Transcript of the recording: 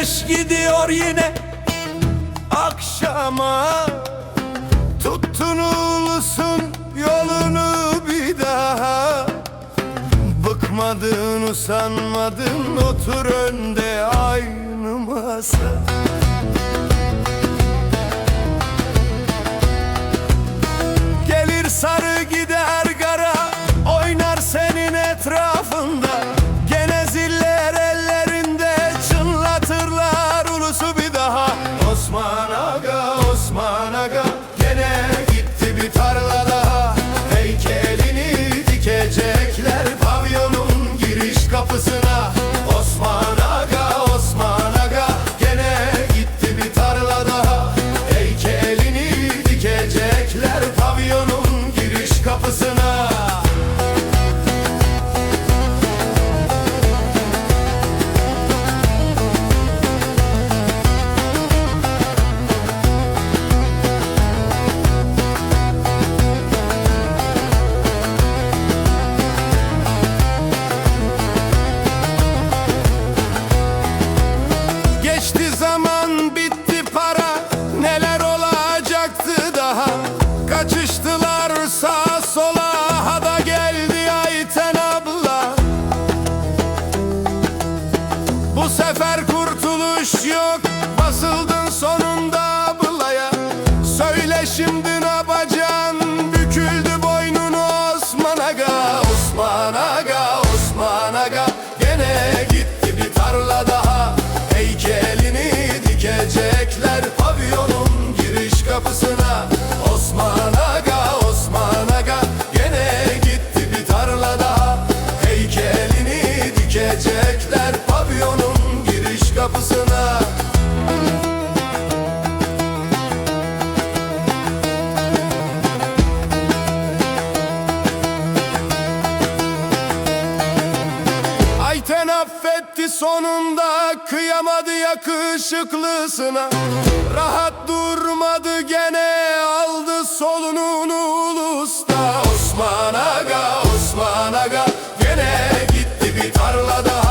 geliyor yine akşama. Tuttun ulusun yolunu bir daha. Bıkmadın usanmadın otur önde aynı masa sağa sola Hada geldi Ayten abla. Bu sefer kurtuluş yok Basıldın sonunda ablaya. Söyle şimdi ne yapacaksın? Büküldü boynunu Osman Aga Osman Aga affetti sonunda Kıyamadı yakışıklısına. Rahat durmadı gene Aldı solununu ulusta Osman Aga, Osman Aga Gene gitti bir tarlada